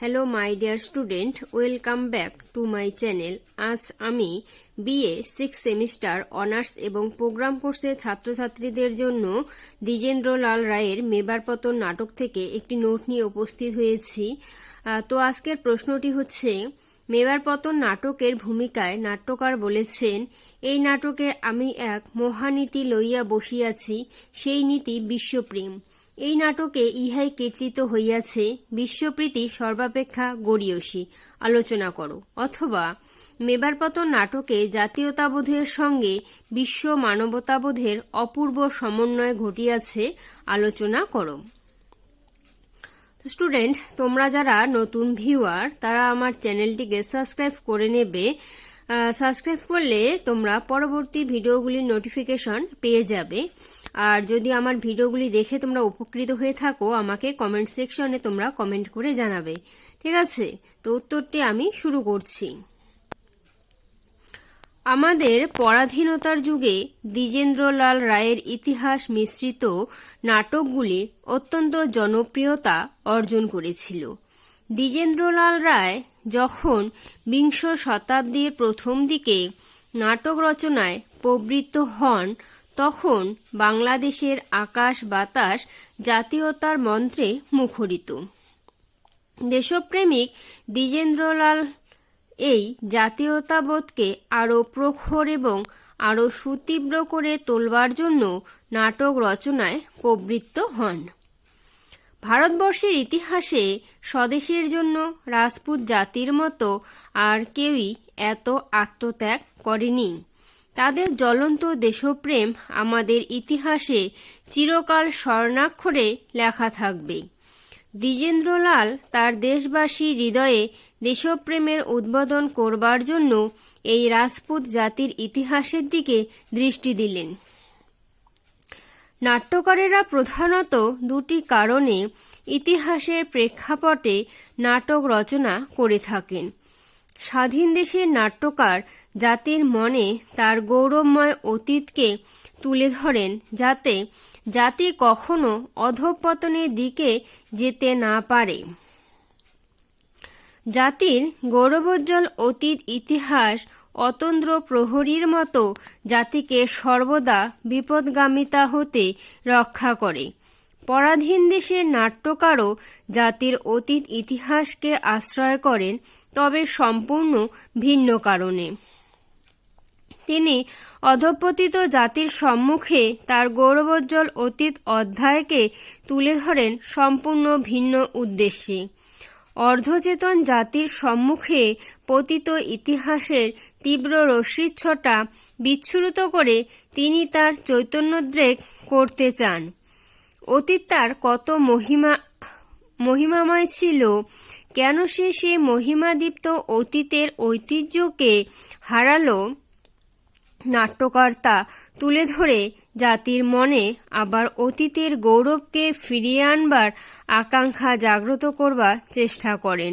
Hello my dear student welcome back to my channel আজ আমি BA six semester honours এবং programme কোর্সের ছাত্রছাত্রীদের জন্য দ্বিজেন্দ্রলাল রায়ের মেবার পতন নাটক থেকে একটি নোট নিয়ে উপস্থিত হয়েছি। তো আজকের প্রশ্নটি হচ্ছে, মেবার পতন নাটকের ভূমিকায় নাট্যকার বলেছেন, এই নাটকে আমি এক মহানীতি লইয়া বসিয়াছি, সেই নীতি বিশ্বপ্রেম। এই নাটকে ইহাই কীর্তিত হইয়াছে, বিশ্বপ্রীতি সর্বাপেক্ষা গড়িয়সী। আলোচনা করো। অথবা মেবার পতন নাটকে জাতীয়তাবোধের সঙ্গে বিশ্ব মানবতাবোধের অপূর্ব সমন্বয় ঘটিয়াছে, আলোচনা করো। স্টুডেন্ট, তোমরা যারা নতুন ভিউয়ার, তারা আমার চ্যানেলটিকে সাবস্ক্রাইব করে নেবে। সাবস্ক্রাইব করলে তোমরা পরবর্তী ভিডিওগুলির নোটিফিকেশন পেয়ে যাবে। আর যদি আমার ভিডিওগুলি দেখে তোমরা উপকৃত হয়ে থাকো, আমাকে কমেন্ট সেকশনে তোমরা কমেন্ট করে জানাবে। ঠিক আছে? তো উত্তরটি আমি শুরু করছি। আমাদের পরাধীনতার যুগে দ্বিজেন্দ্রলাল রায়ের ইতিহাস মিশ্রিত নাটকগুলি অত্যন্ত জনপ্রিয়তা অর্জন করেছিল। দ্বিজেন্দ্রলাল রায় যখন বিংশ শতাব্দীর প্রথম দিকে নাটক রচনায় প্রবৃত্ত হন, তখন বাংলাদেশের আকাশ বাতাস জাতীয়তার মন্ত্রে মুখরিত। দেশপ্রেমিক দ্বিজেন্দ্রলাল এই জাতীয়তাবোধকে আরও প্রখর এবং আরও সুতীব্র করে তোলবার জন্য নাটক রচনায় প্রবৃত্ত হন। ভারতবর্ষের ইতিহাসে স্বদেশের জন্য রাজপুত জাতির মতো আর কেউই এত আত্মত্যাগ করেনি। তাদের জ্বলন্ত দেশপ্রেম আমাদের ইতিহাসে চিরকাল স্বর্ণাক্ষরে লেখা থাকবে। দ্বিজেন্দ্রলাল তার দেশবাসী হৃদয়ে দেশপ্রেমের উদ্বোধন করবার জন্য এই রাজপুত জাতির ইতিহাসের দিকে দৃষ্টি দিলেন। নাট্যকারেরা প্রধানত দুটি কারণে ইতিহাসের প্রেক্ষাপটে নাটক রচনা করে থাকেন। স্বাধীন দেশের নাট্যকার জাতির মনে তার গৌরবময় অতীতকে তুলে ধরেন যাতে জাতি কখনো অধঃপতনের দিকে যেতে না পারে। জাতির গৌরবোজ্জ্বল অতীত ইতিহাস অতন্দ্র প্রহরীর মতো জাতিকে সর্বদা বিপদগামিতা হতে রক্ষা করে। পরাধীন দেশের নাট্যকারও জাতির অতীত ইতিহাসকে আশ্রয় করেন, তবে সম্পূর্ণ ভিন্ন কারণে। তিনি অধপতিত জাতির সম্মুখে তার গৌরবোজ্জ্বল অতীত অধ্যায়কে তুলে ধরেন সম্পূর্ণ ভিন্ন উদ্দেশ্যে। অর্ধচেতন জাতির সম্মুখে পতিত ইতিহাসের তীব্র রশ্মিচ্ছটা বিচ্ছুরিত করে তিনি তার চৈতন্যোদ্রেক করতে চান। অতীত তার কত মহিমা, মহিমাময় ছিল, কেন সে সে মহিমাদীপ্ত অতীতের ঐতিহ্যকে হারালো? নাট্যকর্তা তুলে ধরে জাতির মনে আবার অতীতের গৌরবকে ফিরিয়ে আনবার আকাঙ্ক্ষা জাগ্রত করবার চেষ্টা করেন।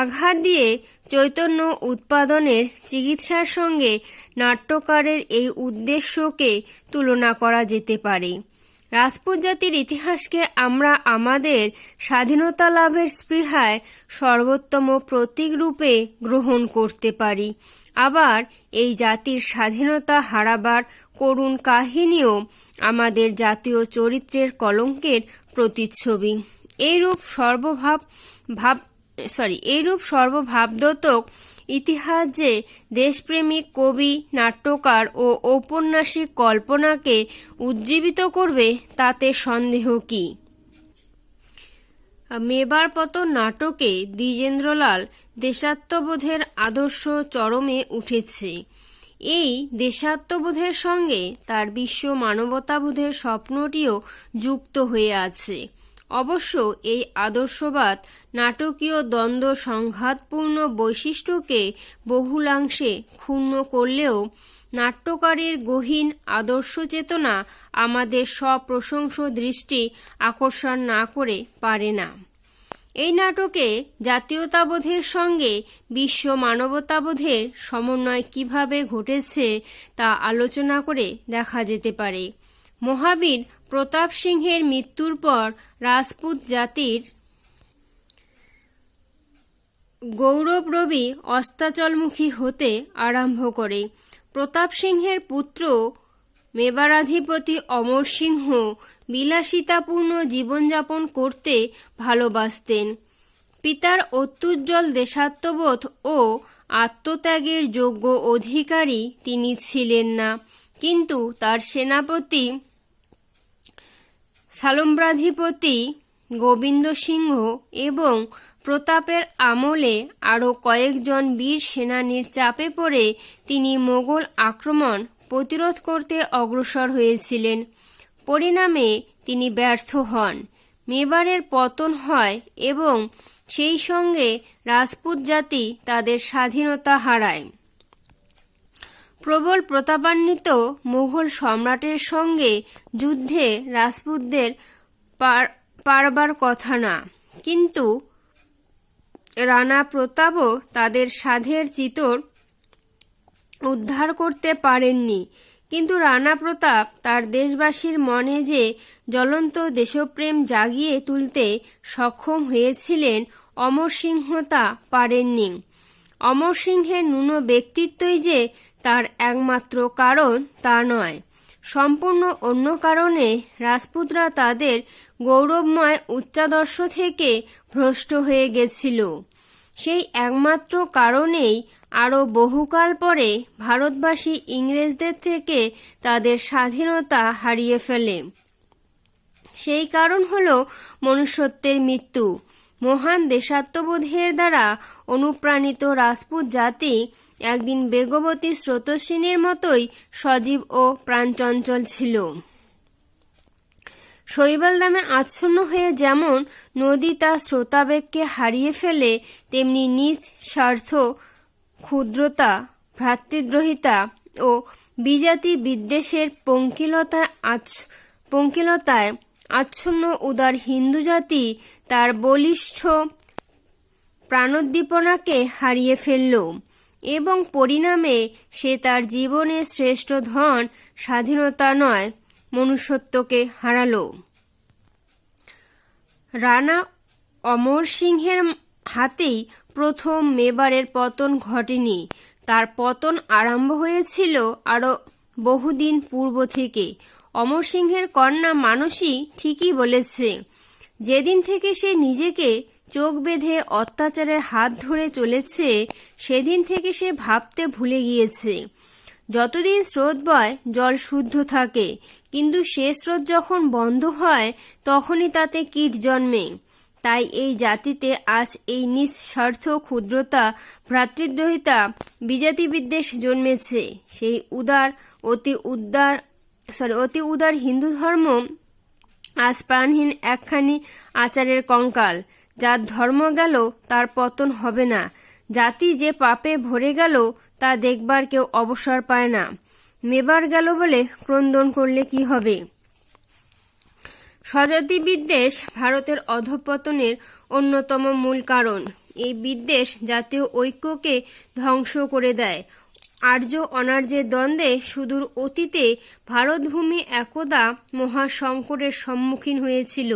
আঘাত দিয়ে চৈতন্য উৎপাদনের চিকিৎসার সঙ্গে নাট্যকারের এই উদ্দেশ্যকে তুলনা করা যেতে পারে। রাজপুত জাতির ইতিহাসকে আমরা আমাদের স্বাধীনতা লাভের স্পৃহায় সর্বোত্তম প্রতীক রূপে গ্রহণ করতে পারি। আবার এই জাতির স্বাধীনতা হারাবার করুণ কাহিনীও আমাদের জাতীয় চরিত্রের কলঙ্কের প্রতিচ্ছবি। এইরূপ সর্বভাব ভাব সরি এইরূপ সর্বভাবদতক ইতিহাস যে দেশপ্রেমিক কবি, নাট্যকার ও ঔপন্যাসিক কল্পনাকে উজ্জীবিত করবে তাতে সন্দেহ কি? মেবার পতন নাটকে দ্বিজেন্দ্রলাল দেশাত্মবোধের আদর্শ চরমে উঠেছে। এই দেশাত্মবোধের সঙ্গে তার বিশ্ব মানবতাবোধের স্বপ্নটিও যুক্ত হয়ে আছে। অবশ্য এই আদর্শবাদ নাটকীয় দ্বন্দ্ব সংঘাতপূর্ণ বৈশিষ্ট্যকে বহুলাংশে ক্ষুণ্ণ করলেও নাট্যকারের গহীন আদর্শ চেতনা আমাদের সপ্রশংস দৃষ্টি আকর্ষণ না করে পারে না। এই নাটকে জাতীয়তাবোধের সঙ্গে বিশ্ব মানবতাবোধের সমন্বয় কীভাবে ঘটেছে তা আলোচনা করে দেখা যেতে পারে। মহাবীর প্রতাপ সিংহের মৃত্যুর পর রাজপুত জাতির গৌরব রবি অস্তাচলমুখী হতে আরম্ভ করে। প্রতাপ সিংহের পুত্র মেবারাধিপতি অমর সিংহ বিলাসিতাপূর্ণ জীবনযাপন করতে ভালোবাসতেন। পিতার অত্যুজ্জ্বল দেশাত্মবোধ ও আত্মত্যাগের যোগ্য অধিকারী তিনি ছিলেন না। কিন্তু তার সেনাপতি সালম্রাধিপতি গোবিন্দ সিংহ এবং প্রতাপের আমলে আরও কয়েকজন বীর সেনানীর চাপে পড়ে তিনি মোগল আক্রমণ প্রতিরোধ করতে অগ্রসর হয়েছিলেন। পরিণামে তিনি ব্যর্থ হন। মেবারের পতন হয় এবং সেই সঙ্গে রাজপুত জাতি তাদের স্বাধীনতা হারায়। প্রবল প্রতাপান্বিত মুঘল সম্রাটের সঙ্গে যুদ্ধে রাজপুতদের পারবার কথা না। কিন্তু রানা প্রতাপও তাদের সাধের চিতর উদ্ধার করতে পারেননি। কিন্তু রানা প্রতাপ তার দেশবাসীর মনে যে জ্বলন্ত দেশপ্রেম জাগিয়ে তুলতে সক্ষম হয়েছিলেন অমর সিংহ তা পারেননি। অমর সিংহের ন্যূন ব্যক্তিত্বই যে তার একমাত্র কারণ তা নয়। সম্পূর্ণ অন্য কারণে রাজপুতরা তাদের গৌরবময় উচ্চাদর্শ থেকে ভ্রষ্ট হয়ে গেছিল। সেই একমাত্র কারণেই আরও বহুকাল পরে ভারতবাসী ইংরেজদের থেকে তাদের স্বাধীনতা হারিয়ে ফেলে। সেই কারণ হল মনুষ্যত্বের মৃত্যু। মহান দেশাত্মবোধের দ্বারা অনুপ্রাণিত রাজপুত জাতি একদিন বেগবতী স্রোতস্বিনীর মতোই সজীব ও প্রাণচঞ্চল ছিল। শৈবাল দামে আচ্ছন্ন হয়ে যেমন নদী তার শ্রোতাবেগকে হারিয়ে ফেলে, তেমনি নিজ স্বার্থ ক্ষুদ্রতা, ভ্রাতৃদ্রোহিতা ও বিজাতি বিদ্বেষের পঙ্কিলতায় আচ্ছ পঙ্কিলতায় আচ্ছন্ন উদার হিন্দু জাতি তার বলিষ্ঠ প্রাণোদ্দীপনাকে হারিয়ে ফেলল এবং পরিণামে সে তার জীবনের শ্রেষ্ঠ ধন, স্বাধীনতা নয়, মনুষ্যত্বকে হারালো। রানা অমর সিংহের হাতেই প্রথম মেবারের পতন ঘটেনি। তার পতন আরম্ভ হয়েছিল আরও বহুদিন পূর্ব থেকে। অমর সিংহের কন্যা মানসী ঠিকই বলেছে, যেদিন থেকে সে নিজেকে চোখ বেঁধে অত্যাচারের হাত ধরে চলেছে, সেদিন থেকে সে ভাবতে ভুলে গিয়েছে। যতদিন স্রোত বয় জল শুদ্ধ থাকে, কিন্তু সে স্রোত যখন বন্ধ হয়, তখনই তাতে কীট জন্মে। তাই এই জাতিতে আজ এই নিঃস্বার্থ ক্ষুদ্রতা ভ্রাতৃদ্রোহিতা বিজাতি বিদ্বেষ জন্মেছে। সেই উদার, অতি উদার সরি অতি উদার হিন্দু ধর্ম আজ প্রাণহীন একখানি আচারের কঙ্কাল। যার ধর্ম গেল, তার পতন হবে না। জাতি যে পাপে ভরে গেল, তা দেখবার কেউ অবসর পায় না। মেবার গেল বলে ক্রন্দন করলে কি হবে? স্বজাতি বিদ্বেষ ভারতের অধঃপতনের অন্যতম মূল কারণ। এই বিদ্বেষ জাতীয় ঐক্যকে ধ্বংস করে দেয়। আর্য অনার্যের দ্বন্দ্বে সুদূর অতীতে ভারতভূমি একদা মহাসংকটের সম্মুখীন হয়েছিল।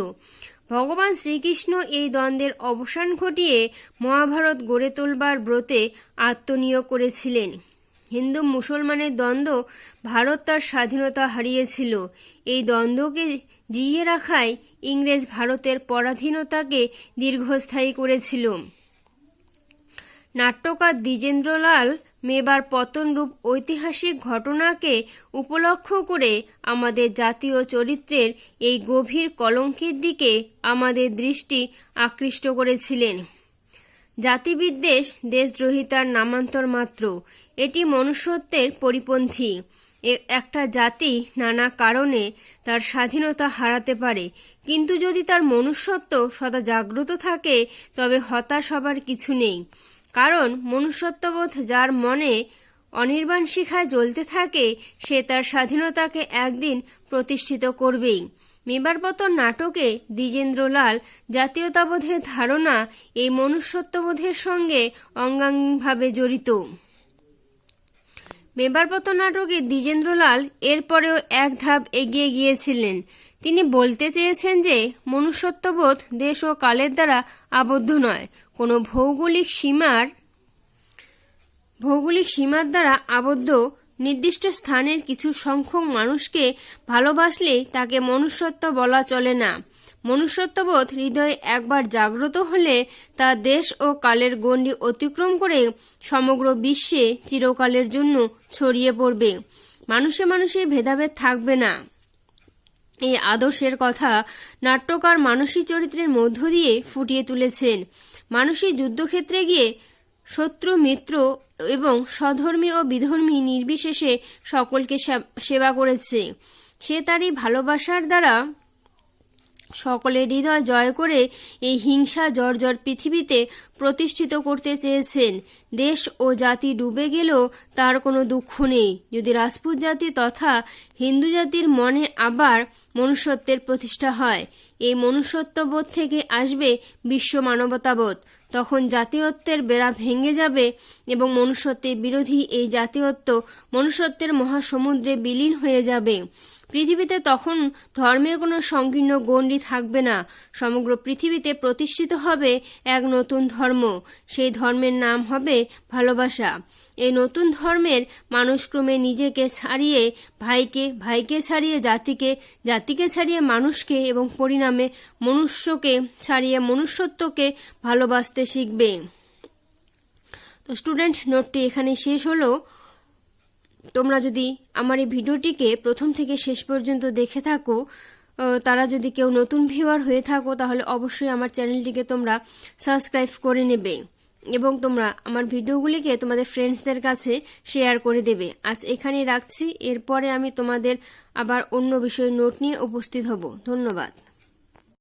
ভগবান শ্রীকৃষ্ণ এই দ্বন্দ্বের অবসান ঘটিয়ে মহাভারত গড়ে তোলবার ব্রতে আত্মনিয়োগ করেছিলেন। হিন্দু মুসলমানের দ্বন্দ্ব ভারত তার স্বাধীনতা হারিয়েছিল। এই দ্বন্দ্বকে জিইয়ে রাখায় ইংরেজ ভারতের পরাধীনতাকে দীর্ঘস্থায়ী করেছিল। নাট্যকার দ্বিজেন্দ্রলাল মেবার পতনরূপ ঐতিহাসিক ঘটনাকে উপলক্ষ করে আমাদের জাতীয় চরিত্রের এই গভীর কলঙ্কের দিকে আমাদের দৃষ্টি আকৃষ্ট করেছিলেন। জাতিবিদ্বেষ, দেশদ্রোহিতার নামান্তর মাত্র, এটি মনুষ্যত্বের পরিপন্থী। একটা জাতি নানা কারণে তার স্বাধীনতা হারাতে পারে। কিন্তু যদি তার মনুষ্যত্ব সদা জাগ্রত থাকে, তবে হতাশ হবার কিছু নেই। কারণ মনুষ্যত্ববোধ যার মনে অনির্বাণ শিখায় জ্বলতে থাকে, সে তার স্বাধীনতাকে একদিন প্রতিষ্ঠিত করবেই। মেবারপতন নাটকে দ্বিজেন্দ্রলাল জাতীয়তাবোধের ধারণা এই মনুষ্যত্ববোধের সঙ্গে অঙ্গাঙ্গিভাবে জড়িত। মেবারপতন নাটকে দ্বিজেন্দ্রলাল এরপরেও এক ধাপ এগিয়ে গিয়েছিলেন। তিনি বলতে চেয়েছেন যে, মনুষ্যত্ববোধ দেশ ও কালের দ্বারা আবদ্ধ নয়। কোনো ভৌগোলিক সীমার ভৌগোলিক সীমার দ্বারা আবদ্ধ নির্দিষ্ট স্থানের কিছু সংখ্যক মানুষকে ভালোবাসলে তাকে মনুষ্যত্ব বলা চলে না। মনুষ্যত্ববোধ হৃদয়ে একবার জাগ্রত হলে তা দেশ ও কালের গণ্ডি অতিক্রম করে সমগ্র বিশ্বে চিরকালের জন্য ছড়িয়ে পড়বে। মানুষে মানুষে ভেদাভেদ থাকবে না। এই আদর্শের কথা নাট্যকার মানসী চরিত্রের মধ্য দিয়ে ফুটিয়ে তুলেছেন। মানসী যুদ্ধক্ষেত্রে গিয়ে শত্রু, মিত্র এবং স্বধর্মী ও বিধর্মী নির্বিশেষে সকলকে সেবা করেছে। সে তারই ভালোবাসার দ্বারা সকলের হৃদয় জয় করে এই হিংসা জর্জর পৃথিবীতে প্রতিষ্ঠিত করতে চেয়েছেন। দেশ ও জাতি ডুবে গেলেও তার কোনো দুঃখ নেই। যদি রাজপুত জাতি তথা হিন্দু জাতির মনে আবার মনুষ্যত্বের প্রতিষ্ঠা হয়, এই মনুষ্যত্ববোধ থেকে আসবে বিশ্ব মানবতাবোধ। তখন জাতীয়ত্বের বেড়া ভেঙে যাবে এবং মনুষ্যত্বের বিরোধী এই জাতীয়ত্ব মনুষ্যত্বের মহাসমুদ্রে বিলীন হয়ে যাবে। পৃথিবীতে তখন ধর্মের কোনো সংকীর্ণ গণ্ডি থাকবে না। সমগ্র পৃথিবীতে প্রতিষ্ঠিত হবে এক নতুন ধর্ম। সেই ধর্মের নাম হবে ভালোবাসা। এই নতুন ধর্মের মানুষ ক্রমে নিজেকে ছাড়িয়ে ভাইকে ভাইকে ছাড়িয়ে জাতিকে জাতিকে ছাড়িয়ে মানুষকে এবং পরিণামে মনুষ্যকে ছাড়িয়ে মনুষ্যত্বকে ভালোবাসতে শিখবে। তো স্টুডেন্ট, নোটটি এখানে শেষ হলো। তোমরা যদি আমার এই ভিডিওটিকে প্রথম থেকে শেষ পর্যন্ত দেখে থাকো তারা যদি কেউ নতুন ভিউয়ার হয়ে থাকো, তাহলে অবশ্যই আমার চ্যানেলটিকে তোমরা সাবস্ক্রাইব করে নেবে এবং তোমরা আমার ভিডিওগুলিকে তোমাদের ফ্রেন্ডসদের কাছে শেয়ার করে দেবে। আজ এখানেই রাখছি। এরপরে আমি তোমাদের আবার অন্য বিষয়ে নোট নিয়ে উপস্থিত হব। ধন্যবাদ।